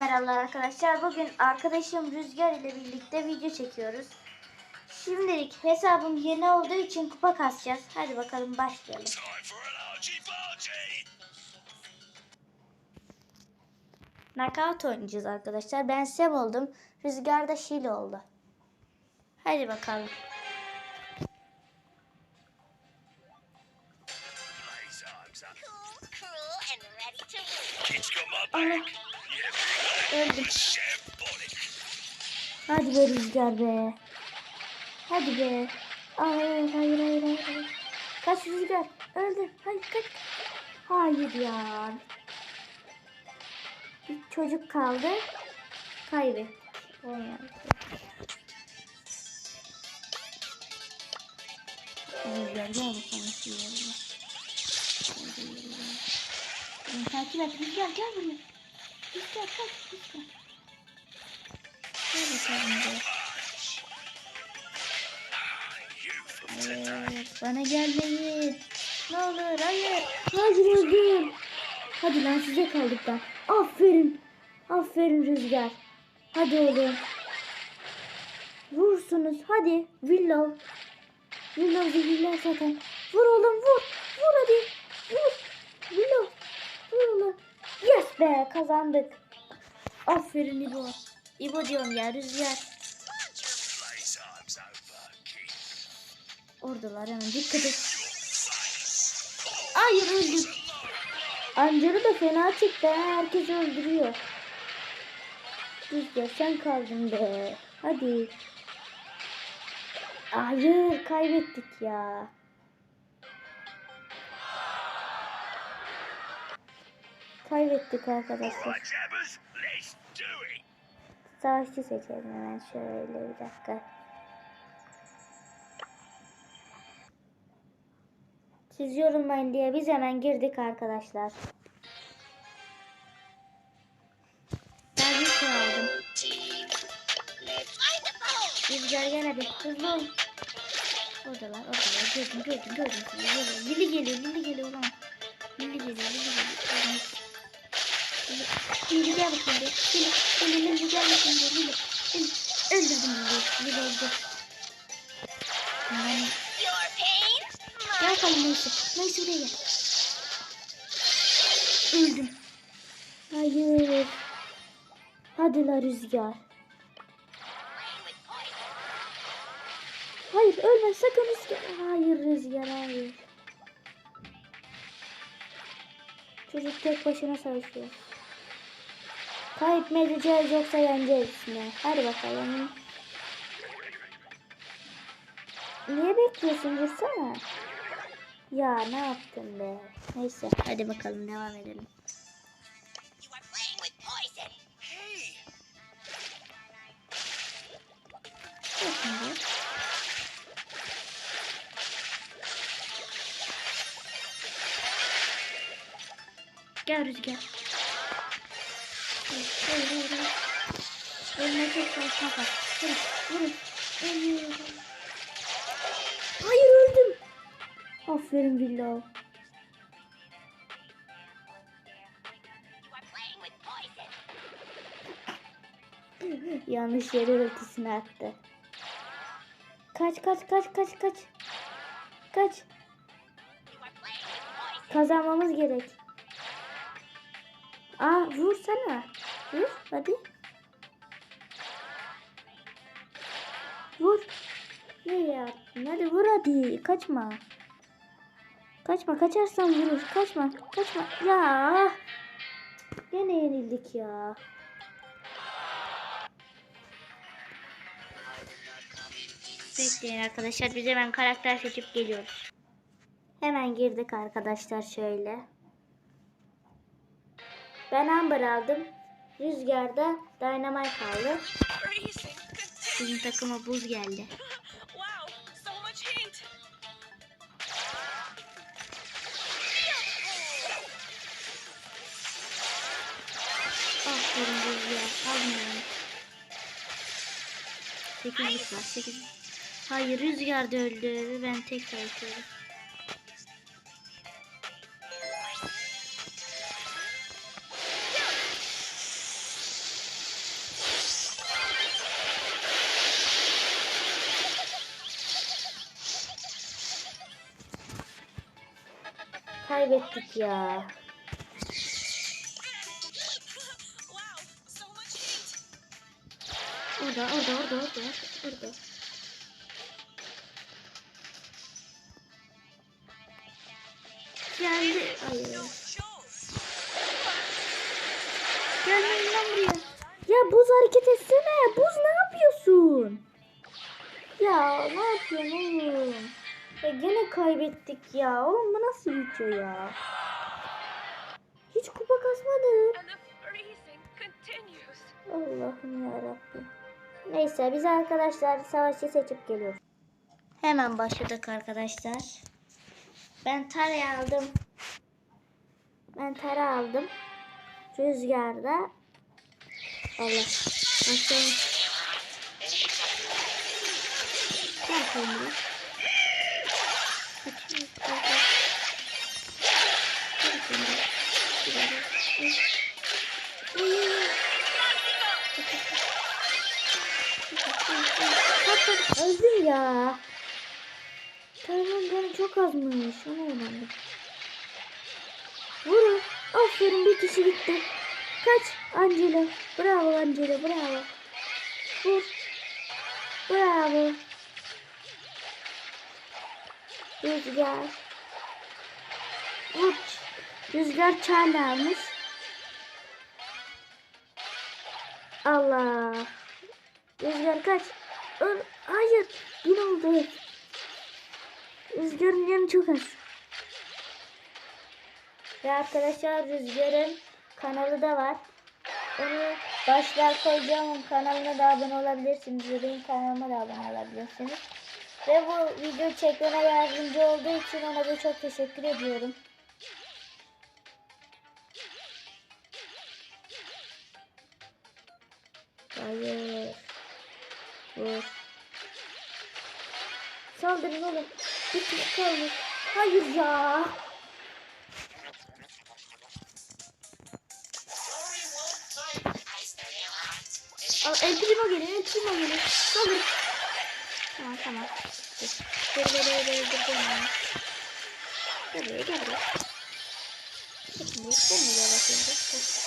Merhabalar arkadaşlar. Bugün arkadaşım Rüzgar ile birlikte video çekiyoruz. Şimdilik hesabım yeni olduğu için kupa kasacağız. Hadi bakalım başlayalım. Knockout oynayacağız arkadaşlar. Ben Sem oldum. Rüzgar da Şili oldu. Hadi bakalım. Cool, and ready to. Kids Öldüm. Hadi be Rüzgar be. Hadi be. Hayır hayır hayır hayır. Kaç Rüzgar. Öldü. Hayır kaç. Hayır ya. Bir çocuk kaldı. Kaybettik. Oynayalım. Rüzgar gel bakalım. Beni takip et. Rüzgar gel buraya. Kaç. Buraya. You from Hayır, bana gelmeyin. Ne olur, hayır. Hayır öldüm. Hadi lan size kaldık lan. Aferin. Aferin Rüzgar. Hadi oğlum. Vursunuz. Hadi. Willow. Willow zehirler zaten. Vur oğlum vur. Vur hadi. Vur. Willow. Vur oğlum. Yes be kazandık. Aferin İbo. İbo diyorum ya Rüzgar. Oradalar hemen dikkat et. Hayır öldüm. Ancarı da fena çıktı. Herkes öldürüyor. Rüzgar sen kaldın be. Hadi. Hayır kaybettik ya. Kaybettik arkadaşlar. Savaşçı seçelim hemen şöyle bir dakika. Siz yorulmayın diye biz hemen girdik arkadaşlar. Ben bir şey aldım. Rüzgar gel hadi hızlı ol. Oradalar oradalar gördüm gördüm gördüm. Lili geliyor Lili geliyor lan. Lili geliyor Lili geliyor. Lili gel bakayım. Lili, Lili, Lili gel bakayım be. Lili, Lili. Öldürdüm Lili. Lili öldü. Yani, gel bakalım Neyse. Neyse buraya gel. Öldüm. Hayır. Hadi la Rüzgar. Hayır ölme sakın Rüzgar. Hayır Rüzgar hayır. Çocuk tek başına savaşıyor. Kayıp mı edeceğiz yoksa yeneceğiz mi? Hadi bakalım. Niye bekliyorsun vursana. Ya ne yaptın be. Neyse hadi bakalım devam edelim. Gel Rüzgar. Çok çalışma var. Vurun, vurun. Hayır öldüm. Aferin Bilal. Yanlış yere ultisini attı. Kaç kaç kaç kaç kaç. Kaç. Kazanmamız gerek. Aa vursana. Vur hadi. Vur. Nereye attın? Hadi vur hadi. Kaçma. Kaçma kaçarsan vurur. Kaçma. Kaçma. Ya. Gene yenildik ya. Bekleyin arkadaşlar. Biz hemen karakter seçip geliyoruz. Hemen girdik arkadaşlar şöyle. Ben Amber aldım. Rüzgarda Dynamite aldı. Freezing. Bizim takıma buz geldi. Aferin Rüzgar. Almıyorum. 8 var. 8. Hayır Rüzgar da öldü. Ben tek savaşıyorum. Kaybettik ya. Orada, orada, orada, orada, orada. Geldi. Hayır. Gelmeyin lan buraya. Ya buz hareket etsene. Buz ne yapıyorsun? Ya ne yapıyorsun oğlum? Ya gene kaybettik ya. Oğlum bu nasıl video ya? Hiç kupa continues. Allah'ım ya Rabbim. Neyse biz arkadaşlar savaşçı seçip geliyoruz. Hemen başladık arkadaşlar. Ben tara aldım. Ben tara aldım. Rüzgarda. Allah. Başlayalım. Gel şimdi. Ya. Tamam canım çok azmış. Ona önemli. Vurun. Aferin bir kişi gitti. Kaç Angela. Bravo Angela bravo. Vur. Bravo. Rüzgar. Uç. Rüzgar çağla almış. Allah. Rüzgar kaç. Öl. Hayır. Yine oldu. Rüzgarın yanı çok az. Ve arkadaşlar Rüzgar'ın kanalı da var. Onu başlar koyacağım. Kanalına da abone olabilirsiniz. Benim kanalıma da abone olabilirsiniz. Ve bu video çekmeme yardımcı olduğu için ona da çok teşekkür ediyorum. Hayır. Vur. Saldırın oğlum. Bir kişi kalmış. Hayır ya. Al, El Primo geliyor, El Primo geliyor. Saldır. Tamam, tamam. Dur, dur, dur, dur, dur, dur, dur. Gel buraya, gel buraya. Gel buraya, gel buraya bakayım. Dur,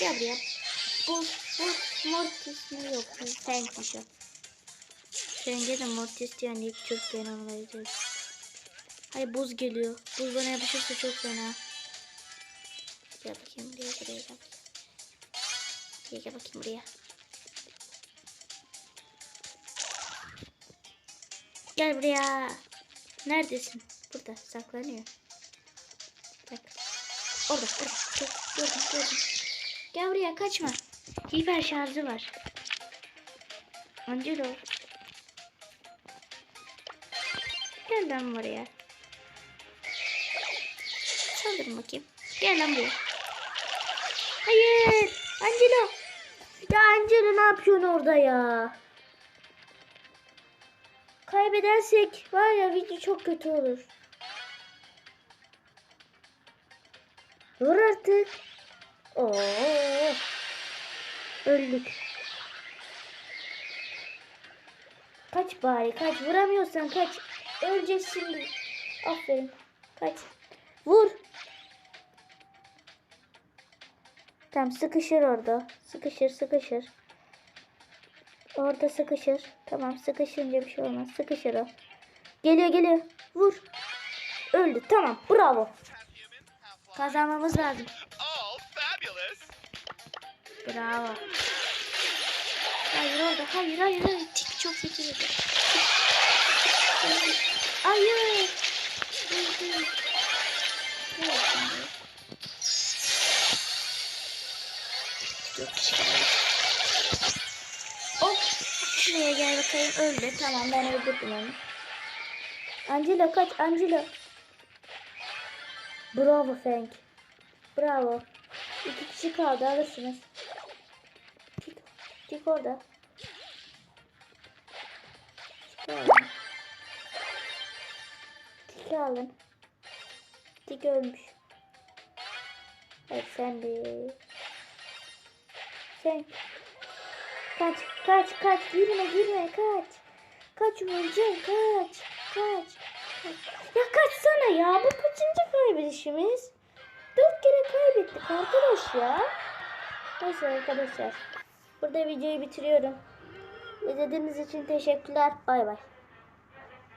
Gel buraya. Bu, bu Mortis mi yok? Bu Tank'miş o. Sence de Mortis yani ilk çok fena olacak. Hayır buz geliyor. Buz bana yapışırsa çok fena. Gel bakayım buraya, buraya gel. Gel, gel bakayım buraya. Gel buraya. Neredesin? Burada saklanıyor. Bak. Orada, orada. Gör- Gördüm, gördüm. Gel buraya kaçma. Hiper şarjı var. Angelo. Gel lan buraya. Saldırın bakayım. Gel lan buraya. Hayır. Angelo. Ya Angelo ne yapıyorsun orada ya? Kaybedersek var ya video çok kötü olur. Vur artık. Oo. Öldük. Kaç bari kaç. Vuramıyorsan kaç. Öleceğiz şimdi. Aferin. Kaç. Vur. Tamam sıkışır orada. Sıkışır sıkışır. Orada sıkışır. Tamam sıkışınca bir şey olmaz. Sıkışır o. Geliyor geliyor. Vur. Öldü. Tamam. Bravo. Kazanmamız lazım. Bravo. Hayır orada. Hayır hayır hayır. Tik çok kötü. Hayır. Yapayım? Çok şikayet. Hop. Şuraya gel bakayım. Öldü. Tamam ben öldürdüm onu. Angela kaç. Angela. Bravo Frank. Bravo. İki kişi kaldı alırsınız. Tik orada. Tik alın. Tik alın. Tik ölmüş. Evet sen de. Sen. Kaç kaç kaç girme girme kaç. Kaç kaç kaç. kaç. Ya kaçsana ya bu kaçıncı kaybedişimiz? Dört kere kaybettik arkadaş ya. Neyse arkadaşlar. Burada videoyu bitiriyorum. İzlediğiniz için teşekkürler. Bay bay.